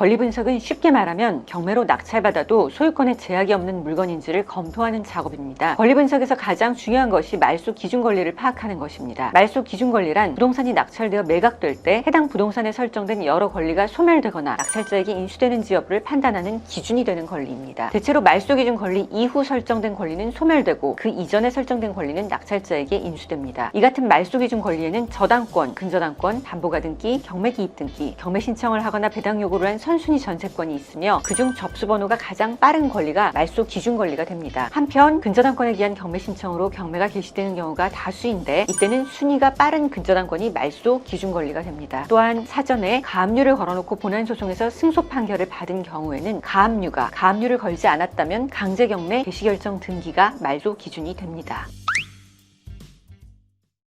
권리 분석은 쉽게 말하면 경매로 낙찰받아도 소유권에 제약이 없는 물건인지를 검토하는 작업입니다. 권리 분석에서 가장 중요한 것이 말소 기준 권리를 파악하는 것입니다. 말소 기준 권리란 부동산이 낙찰되어 매각될 때 해당 부동산에 설정된 여러 권리가 소멸되거나 낙찰자에게 인수되는지 여부를 판단하는 기준이 되는 권리입니다. 대체로 말소 기준 권리 이후 설정된 권리는 소멸되고 그 이전에 설정된 권리는 낙찰자에게 인수됩니다. 이 같은 말소 기준 권리에는 저당권, 근저당권, 담보가 등기, 경매 기입 등기, 경매 신청을 하거나 배당 요구를 한 선순위 전세권이 있으며 그중 접수 번호가 가장 빠른 권리가 말소 기준 권리가 됩니다. 한편 근저당권에 기한 경매 신청으로 경매가 개시되는 경우가 다수인데 이때는 순위가 빠른 근저당권이 말소 기준 권리가 됩니다. 또한 사전에 가압류를 걸어놓고 본안 소송에서 승소 판결을 받은 경우에는 가압류가 가압류를 걸지 않았다면 강제 경매 개시 결정 등기가 말소 기준이 됩니다.